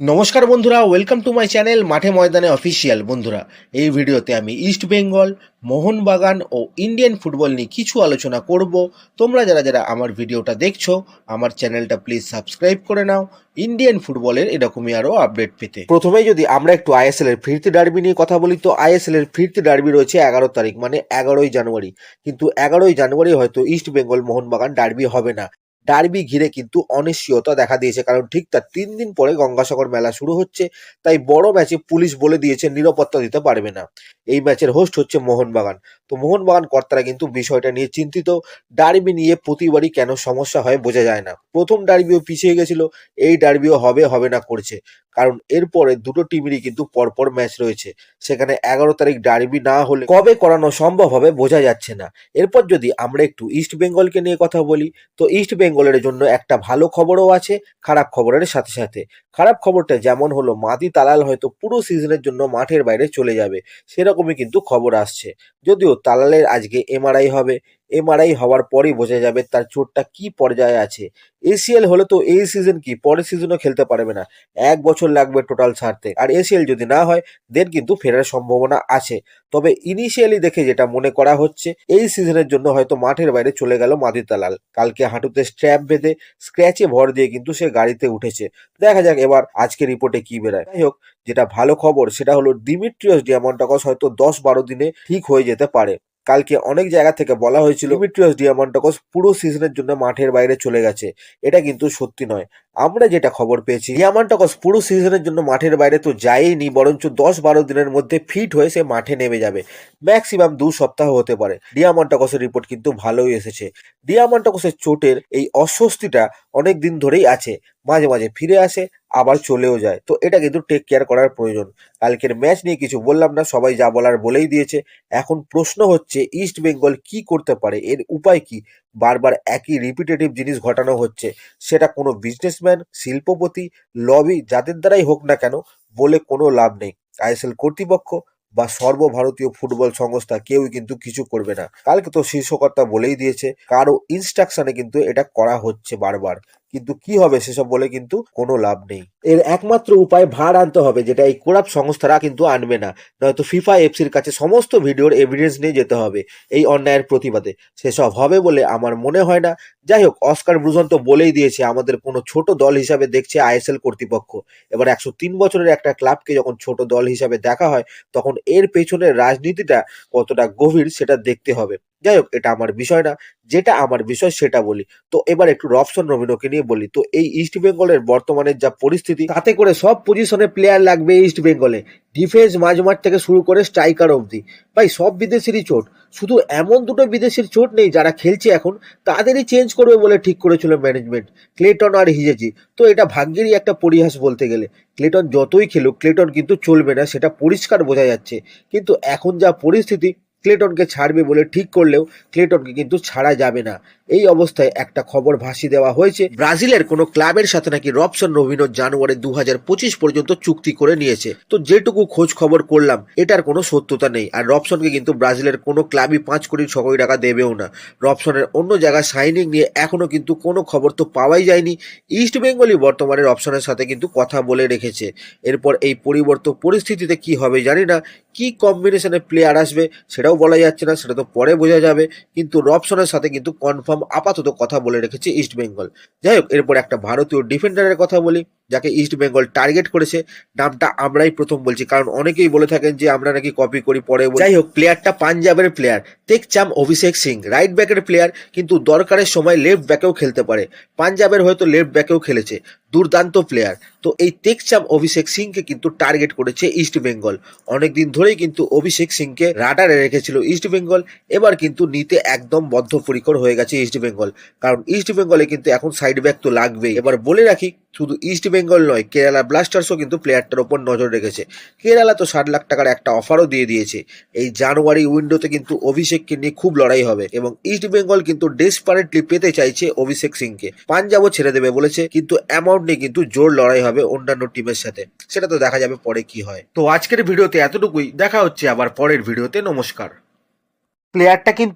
নমস্কার বন্ধুরা welcome to my channel মাঠে ময়দানে অফিসিয়াল বন্ধুরা। এই ভিডিওতে আমি ইস্ট বেঙ্গল মোহনবাগান ও ইন্ডিয়ান ফুটবল নিয়ে কিছু আলোচনা করব। তোমরা যারা যারা আমার ভিডিওটা দেখছ, আমার চ্যানেলটা প্লিজ সাবস্ক্রাইব করে নাও। ইন্ডিয়ান ফুটবলের এরকমই আরও আপডেট পেতে। প্রথমেই যদি আমরা একটু আইএসএল এর ফিরতি ডার্বি নিয়ে কথা বলি, তো আইএসএল এর ফিরতি ডার্বি রয়েছে এগারো তারিখ মানে এগারোই জানুয়ারি। কিন্তু এগারোই জানুয়ারি হয়তো ইস্ট বেঙ্গল মোহনবাগান ডার্বি হবে না। ডার্বি ঘিরে কিন্তু অনিশ্চয়তা দেখা দিয়েছে, কারণ ঠিক তার তিন দিন পরে গঙ্গাসাগর মেলা শুরু হচ্ছে, তাই বড় ম্যাচে পুলিশ বলে দিয়েছে নিরাপত্তা দিতে পারবে না। এই ম্যাচের হোস্ট হচ্ছে মোহনবাগান। তো মোহনবাগান কর্তারা কিন্তু বিষয়টা নিয়ে চিন্তিত, ডার্বি নিয়ে প্রতিবারই কেন সমস্যা হয় বোঝা যায় না। প্রথম ডার্বিও পিছিয়ে গেছিল, এই ডার্বিও হবে হবে না করছে। কারণ এরপরে দুটো টিমেরই কিন্তু পরপর ম্যাচ রয়েছে। সেখানে এগারো তারিখ ডার্বি না হলে কবে করানো সম্ভব হবে বোঝা যাচ্ছে না। এরপর যদি আমরা একটু ইস্ট বেঙ্গলকে নিয়ে কথা বলি, তো ইস্ট বেঙ্গলের জন্য একটা ভালো খবরও আছে, খারাপ খবরের সাথে সাথে। খারাপ খবরটা যেমন হলো, মাদি তালাল হয়তো পুরো সিজনের জন্য মাঠের বাইরে চলে যাবে, সেরকমই কিন্তু খবর আসছে। যদিও তালালের আজকে এমআরআই হবে এমআরআই হওয়ার পরেই বোঝা যাবে তার চোটটা কি পর্যায়ে আছে। এসিএল হলে তো এই সিজন কি? পরের সিজনও খেলতে পারবে না। এক বছর লাগবে টোটাল ছাড়তে। আর এসিএল যদি না হয় দেন কিন্তু ফেরার সম্ভাবনা আছে। তবে ইনিশিয়ালি দেখে যেটা মনে করা হচ্ছে, এই সিজনের জন্য হয়তো মাঠের বাইরে চলে গেল মাদিতালাল কালকে হাঁটুতে স্ট্র্যাপ বেঁধে স্ক্র্যাচে ভর দিয়ে কিন্তু সে গাড়িতে উঠেছে। দেখা যাক এবার আজকে রিপোর্টে কি বেরায়। যাই হোক, যেটা ভালো খবর, সেটা হলো ডিমিট্রিয়াস ডিয়ামন্টাকস হয়তো দশ বারো দিনে ঠিক হয়ে যেতে পারে। কালকে অনেক জায়গা থেকে বলা হয়েছিল ডিমিট্রিয়াস ডিয়ামন্টাকস পুরো সিজনের জন্য মাঠের বাইরে চলে গেছে। এটা কিন্তু সত্যি নয়। আমরা যেটা খবর পেয়েছি ডিয়ামন্টাকস পুরো সিজনের জন্য মাঠের বাইরে তো যায়নি বরঞ্চ দশ বারো দিনের মধ্যে ফিট হয়ে সে মাঠে নেমে যাবে। ম্যাক্সিমাম দু সপ্তাহ হতে পারে। ডিয়ামন্টাকসের রিপোর্ট কিন্তু ভালোই এসেছে। ডিয়ামন্টাকসের চোটের এই অস্বস্তিটা অনেক দিন ধরেই আছে। মাঝে মাঝে ফিরে আসে আবার চলেও যায়। তো এটা কিন্তু টেক কেয়ার করার প্রয়োজন। কালকের ম্যাচ নিয়ে কিছু বললাম না, সবাই যা বলার বলেই দিয়েছে। এখন প্রশ্ন হচ্ছে ইস্ট বেঙ্গল কি করতে পারে? এর উপায় কি? বারবার একই রিপিটেটিভ জিনিস ঘটানো হচ্ছে। সেটা কোনো বিজনেসম্যান শিল্পপতি লবি যাদের দ্বারাই হোক না কেন, বলে কোনো লাভ নেই। আইএসএল কর্তৃপক্ষ বা সর্বভারতীয় ফুটবল সংস্থা কেউই কিন্তু কিছু করবে না। কালকে তো শীর্ষকর্তা বলেই দিয়েছে কারও ইনস্ট্রাকশনে কিন্তু এটা করা হচ্ছে বারবার। কিন্তু কি হবে সেসব বলে কিন্তু কোনো লাভ নেই। এর একমাত্র উপায় ভার আনতে হবে, যেটা এই কোরাপ সংস্থারা কিন্তু আনবে না। নয়তো ফিফা এফসির কাছে সমস্ত ভিডিওর এভিডেন্স নিয়ে যেতে হবে এই অন্যায়ের প্রতিবাদে। সেসব হবে বলে আমার মনে হয় না। যাই হোক, অস্কার ব্রুজন তো বলেই দিয়েছে, আমাদের কোনো ছোট দল হিসাবে দেখছে আইএসএল কর্তৃপক্ষ। এবার একশো তিন বছরের একটা ক্লাবকে যখন ছোট দল হিসাবে দেখা হয়, তখন এর পেছনের রাজনীতিটা কতটা গভীর সেটা দেখতে হবে। যাই হোক এটা আমার বিষয় না। যেটা আমার বিষয়, সেটা বলি। তো এবার একটু রবসন রবিনোকে নিয়ে বলি। তো এই ইস্ট বেঙ্গলের বর্তমানে যা পরিস্থিতি, তাতে করে সব পজিশনে প্লেয়ার লাগবে ইস্ট বেঙ্গলে ডিফেন্স মাঝমাঠ থেকে শুরু করে স্ট্রাইকার অবধি। ভাই, সব বিদেশিরই চোট। শুধু এমন দুটো বিদেশির চোট নেই, যারা খেলছে এখন, তাদেরই চেঞ্জ করবে বলে ঠিক করেছিল ম্যানেজমেন্ট ক্লেটন আর হিজেজি তো এটা ভাগ্যেরই একটা পরিহাস বলতে গেলে। ক্লেটন যতই খেলুক ক্লেটন কিন্তু চলবে না, সেটা পরিষ্কার বোঝা যাচ্ছে। কিন্তু এখন যা পরিস্থিতি ক্লেটনকে ছাড়বে বলে ঠিক করলেও ক্লেটনকে কিন্তু ছাড়া যাবে না। এই অবস্থায় একটা খবর ভাসিয়ে দেওয়া হয়েছে। ব্রাজিলের কোনো ক্লাবের সাথে নাকি রবসন রবিনো জানুয়ারি দু হাজার পঁচিশ পর্যন্ত চুক্তি করে নিয়েছে। তো যেটুকু খোঁজ খবর করলাম, এটার কোনো সত্যতা নেই। আর রবসনকে কিন্তু ব্রাজিলের কোনো ক্লাবই পাঁচ কোটি ছ কোটি টাকা দেবেও না। রবসনের অন্য জায়গায় সাইনিং নিয়ে এখনও কিন্তু কোনো খবর তো পাওয়াই যায়নি। ইস্ট বেঙ্গলই বর্তমানে রবসনের সাথে কিন্তু কথা বলে রেখেছে। এরপর এই পরিবর্তন পরিস্থিতিতে কি হবে জানি না। কি কম্বিনেশনে প্লেয়ার আসবে সেটাও বলা যাচ্ছে না, সেটা তো পরে বোঝা যাবে। কিন্তু রবসনের সাথে কিন্তু কনফার্ম আপাতত কথা বলে রেখেছে ইস্ট বেঙ্গল যাই হোক, এরপর একটা ভারতীয় ডিফেন্ডারের কথা বলি, যাকে ইস্ট বেঙ্গল টার্গেট করেছে। নামটা আমরাই প্রথম বলছি, কারণ অনেকেই বলে থাকেন যে আমরা নাকি কপি করি পরে যাই হোক প্লেয়ারটা পাঞ্জাবের প্লেয়ার টেকচাম অভিষেক সিং রাইট ব্যাকের প্লেয়ার কিন্তু দরকারের সময় লেফট ব্যাকেও খেলতে পারে। পাঞ্জাবের হয়তো লেফট ব্যাকেও খেলেছে। দুর্দান্ত প্লেয়ার তো এই টেকচাম অভিষেক সিংকে কিন্তু টার্গেট করেছে ইস্ট বেঙ্গল অনেকদিন ধরেই কিন্তু অভিষেক সিংকে রাডারে রেখেছিল ইস্ট বেঙ্গল এবার কিন্তু নিতে একদম বদ্ধপরিকর হয়ে গেছে ইস্ট বেঙ্গল কারণ ইস্ট বেঙ্গলে কিন্তু এখন সাইড ব্যাক তো লাগবেই। এবার বলে রাখি, শুধু ইস্ট বেঙ্গল নয় কেরালা ব্লাস্টার্সও কিন্তু প্লেয়ারটার ওপর নজর রেখেছে। কেরালা তো ষাট লাখ টাকার একটা অফারও দিয়ে দিয়েছে। এই জানুয়ারি উইন্ডোতে কিন্তু অভিষেককে নিয়ে খুব লড়াই হবে এবং ইস্ট বেঙ্গল কিন্তু ডেসপারেটলি পেতে চাইছে অভিষেক সিংকে। পাঞ্জাবও ছেড়ে দেবে বলেছে, কিন্তু অ্যামাউন্ট নিয়ে কিন্তু জোর লড়াই হবে অন্যান্য টিমের সাথে। সেটা তো দেখা যাবে পরে কি হয়। তো আজকের ভিডিওতে এতটুকুই। দেখা হচ্ছে আবার পরের ভিডিওতে। নমস্কার। প্লেয়ারটা কিন্তু